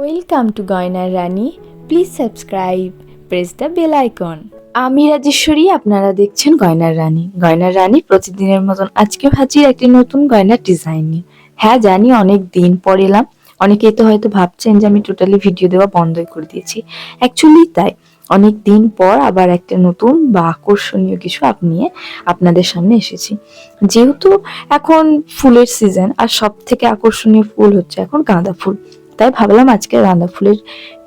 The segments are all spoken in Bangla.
ওয়েলকাম টু গয়নার রানী please subscribe press the bell icon আমি রাজেশ্বরী, আপনারা দেখছেন গয়নার রানী গয়নার রানী প্রতিদিনের মতন আজকে হাজির একটি নতুন গয়নার ডিজাইন নিয়ে। হ্যাঁ জানি অনেক দিন পর এলাম। অনেকেই তো হয়তো ভাবছেন যে আমি টোটালি ভিডিও দেওয়া বন্ধই করে দিয়েছি। অ্যাকচুয়ালি তাই, অনেক দিন পর আবার একটা নতুন বা আকর্ষণীয় কিছু আপ নিয়ে আপনাদের সামনে এসেছি। যেহেতু এখন ফুলের সিজন আর সব থেকে আকর্ষণীয় ফুল হচ্ছে এখন গাঁদা ফুল। তাই ভাবলাম আজকে গাঁদা ফুলের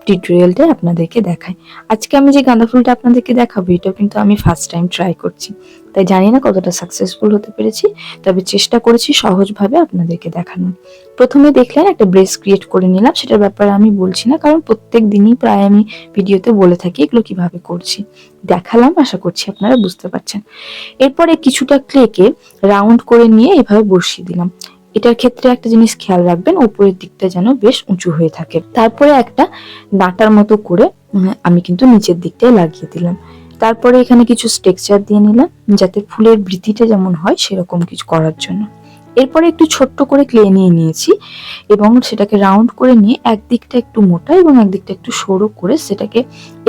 টিউটোরিয়ালটা আপনাদেরকে দেখাই। আজকে আমি যে গাঁদা ফুলটা আপনাদেরকে দেখাবো, এটা কিন্তু আমি ফার্স্ট টাইম ট্রাই করছি। তাই জানি না কতটা সাকসেসফুল হতে পেরেছি, তবে চেষ্টা করেছি সহজভাবে আপনাদেরকে দেখানোর। প্রথমে দেখলেন একটা ব্রেস ক্রিয়েট করে নিলাম, সেটার ব্যাপারে আমি বলছি না, কারণ প্রত্যেক দিনই প্রায় আমি ভিডিওতে বলে থাকি এগুলো কীভাবে করছি। দেখালাম, আশা করছি আপনারা বুঝতে পারছেন। এরপরে কিছুটা ক্লেকে রাউন্ড করে নিয়ে এভাবে বসিয়ে দিলাম। এটার ক্ষেত্রে একটা জিনিস খেয়াল রাখবেন, উপরের দিকটা যেন বেশ উঁচু হয়ে থাকে। তারপরে একটা ডাঁটার মতো করে আমি কিন্তু নিচের দিকটায় লাগিয়ে দিলাম। তারপরে এখানে কিছু স্ট্রেকচার দিয়ে নিলাম, যাতে ফুলের বৃদ্ধিটা যেমন হয়, সেরকম কিছু করার জন্য। এরপরে একটু ছোট্ট করে ক্লে নিয়ে নিয়েছি, এবং সেটাকে রাউন্ড করে নিয়ে একদিকটা একটু মোটা এবং একদিকটা একটু সরু করে সেটাকে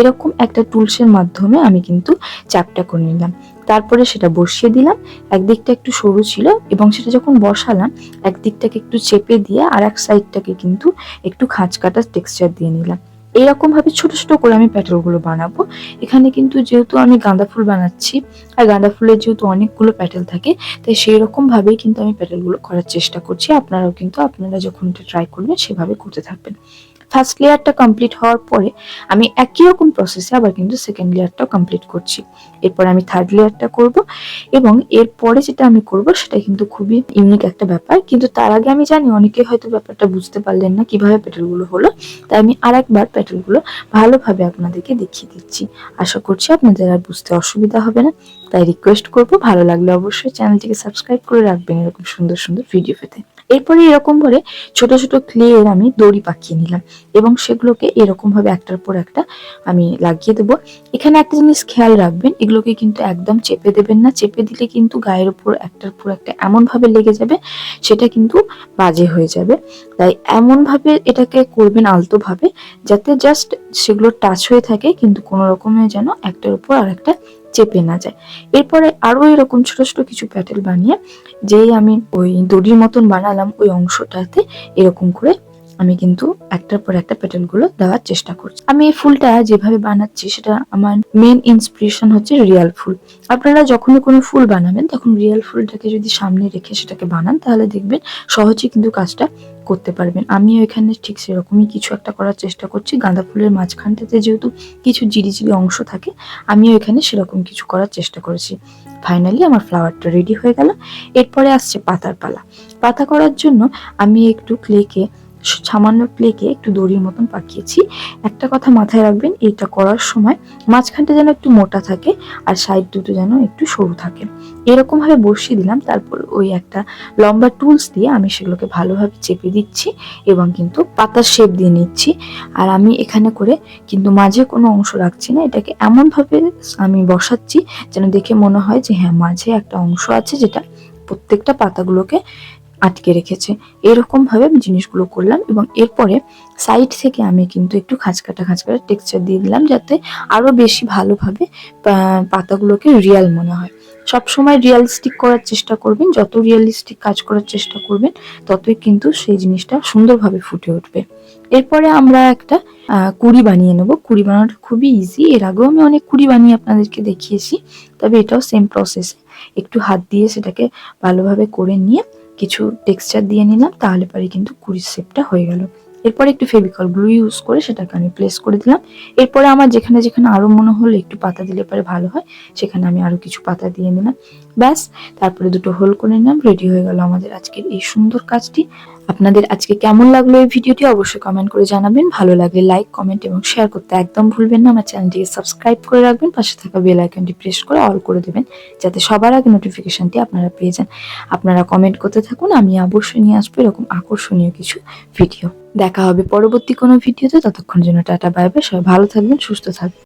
এরকম একটা টুলসের মাধ্যমে আমি কিন্তু চাপটা করে নিলাম। তারপরে সেটা বসিয়ে দিলাম। একদিকটা একটু সরু ছিল এবং সেটা যখন বসালাম, একদিকটাকে একটু চেপে দিয়ে আর এক সাইডটাকে কিন্তু একটু খাঁচ কাটা টেক্সচার দিয়ে নিলাম। এইরকম ভাবে ছোট ছোট করে আমি প্যাটেলগুলো বানাবো। এখানে কিন্তু যেহেতু আমি গাঁদা ফুল বানাচ্ছি আর গাঁদা ফুলের যেহেতু অনেকগুলো প্যাটেল থাকে, তাই সেই রকম ভাবেই কিন্তু আমি প্যাটেলগুলো করার চেষ্টা করছি। আপনারাও কিন্তু, আপনারা যখন এটা ট্রাই করবেন, সেভাবে করতে থাকবেন। ফার্স্ট লেয়ারটা কমপ্লিট হওয়ার পরে আমি একই রকম প্রসেসে আবার কিন্তু সেকেন্ড লেয়ারটাও কমপ্লিট করছি। এরপর আমি থার্ড লেয়ারটা করব এবং এরপরে যেটা আমি করব সেটা কিন্তু খুবই ইউনিক একটা ব্যাপার। কিন্তু তার আগে আমি জানি অনেকে হয়তো ব্যাপারটা বুঝতে পারলেন না কীভাবে পেটেলগুলো হলো। তাই আমি আরেকবার পেটেলগুলো ভালোভাবে আপনাদেরকে দেখিয়ে দিচ্ছি। আশা করছি আপনাদের আর বুঝতে অসুবিধা হবে না। তাই রিকোয়েস্ট করব, ভালো লাগলে অবশ্যই চ্যানেলটিকে সাবস্ক্রাইব করে রাখবেন এরকম সুন্দর সুন্দর ভিডিও পেতে। এরপরে এরকম করে ছোট ছোট ক্লের আমি দড়ি পাকিয়ে নিলাম এবং সেগুলোকে এরকম ভাবে একটার পর একটা আমি লাগিয়ে দেবো। এখানে একটা জিনিস খেয়াল রাখবেন, এগুলোকে কিন্তু একদম চেপে দেবেন না। চেপে দিলে কিন্তু গায়ের উপর একটার পর একটা এমন ভাবে লেগে যাবে, সেটা কিন্তু বাজে হয়ে যাবে। তাই এমন ভাবে এটাকে করবেন আলতো ভাবে, যাতে জাস্ট সেগুলো টাচ হয়ে থাকে, কিন্তু কোনো রকমে যেন একটার উপর আর একটা চেপে না যায়। এরপরে আরও এরকম ছোট ছোট কিছু প্যাটেল বানিয়ে যেই আমি ওই দড়ির মতন বানালাম ওই অংশটাতে এরকম করে আমি কিন্তু একটার পর একটা পেটেলগুলো দেওয়ার চেষ্টা করছি। আমি এই ফুলটা যেভাবে বানাচ্ছি, সেটা আমার মেন ইন্সপিরেশন হচ্ছে রিয়াল ফুল। আপনারা যখনই কোনো ফুল বানাবেন, তখন রিয়াল ফুলটাকে যদি সামনে রেখে সেটাকে বানান, তাহলে দেখবেন সহজেই কিন্তু কাজটা করতে পারবেন। আমিও এখানে ঠিক সেরকমই কিছু একটা করার চেষ্টা করছি। গাঁদা ফুলের মাঝখানটাতে যেহেতু কিছু জিরিজিরি অংশ থাকে, আমিও এখানে সেরকম কিছু করার চেষ্টা করেছি। ফাইনালি আমার ফ্লাওয়ারটা রেডি হয়ে গেল। এরপরে আসছে পাতার পালা। পাতা করার জন্য আমি একটু ক্লেকে সামান্য প্লেকে একটু দড়ির মতন পাকিয়েছি। একটা কথা মাথায় রাখবেন এটা করার সময় মাঝখানটা যেন একটু মোটা থাকে আর সাইড দুটো যেন একটু সরু থাকে। এরকমভাবে বসিয়ে দিলাম, তারপর ওই একটা লম্বা টুলস দিয়ে আমি সেগুলোকে ভালোভাবে চেপে দিচ্ছি এবং কিন্তু পাতার শেপ দিয়ে নিচ্ছি। আর আমি এখানে করে কিন্তু মাঝে কোনো অংশ রাখছি না, এটাকে এমনভাবে আমি বসাচ্ছি যেন দেখে মনে হয় যে হ্যাঁ মাঝে একটা অংশ আছে যেটা প্রত্যেকটা পাতাগুলোকে আটকে রেখেছে। এরকম ভাবে আমি জিনিসগুলো করলাম এবং এরপরে সাইড থেকে আমি কিন্তু একটু খাঁচকাটা খাঁচকাটা টেক্সচার দিয়ে দিলাম যাতে আরও বেশি ভালোভাবে পাতাগুলোকে রিয়াল মনে হয়। সব সময় রিয়ালিস্টিক করার চেষ্টা করবেন, যত রিয়ালিস্টিক কাজ করার চেষ্টা করবেন, ততই কিন্তু সেই জিনিসটা সুন্দরভাবে ফুটে উঠবে। এরপরে আমরা একটা কুড়ি বানিয়ে নেব। কুড়ি বানানোটা খুবই ইজি এর আগেও আমি অনেক কুড়ি বানিয়ে আপনাদেরকে দেখিয়েছি, তবে এটাও সেম প্রসেসে একটু হাত দিয়ে সেটাকে ভালোভাবে করে নিয়ে কিছু টেক্সচার দিয়ে নিলাম, তাহলে পরে কিন্তু কুড়ির শেপটা হয়ে গেল। এরপরে একটু ফেভিকল গ্লু ইউজ করে সেটাকে আমি প্লেস করে দিলাম। এরপরে আমার যেখানে যেখানে আরও মনে হলো একটু পাতা দিলে পরে ভালো হয়, সেখানে আমি আরও কিছু পাতা দিয়ে নিলাম। ব্যাস, তারপরে দুটো হোল করে নিলাম রেডি হয়ে গেল আমাদের আজকের এই সুন্দর কাজটি। আপনাদের আজকে কেমন লাগল এই ভিডিওটি অবশ্যই কমেন্ট করে জানাবেন। ভালো লাগলে লাইক কমেন্ট এবং শেয়ার করতে একদম ভুলবেন না। আমার চ্যানেলটিকে সাবস্ক্রাইব করে রাখবেন। পাশে থাকা বেল আইকনটি প্রেস করে অল করে দেবেন, যাতে সবার আগে নোটিফিকেশনটি আপনারা পেয়ে যান। আপনারা কমেন্ট করতে থাকুন, আমি অবশ্যই নিয়ে আসব এরকম আকর্ষণীয় কিছু ভিডিও দেখা হবে পরবর্তী কোনো ভিডিওতে ততক্ষণ জন্য টাটা বাই বাই সবাই ভালো থাকবেন, সুস্থ থাকবেন।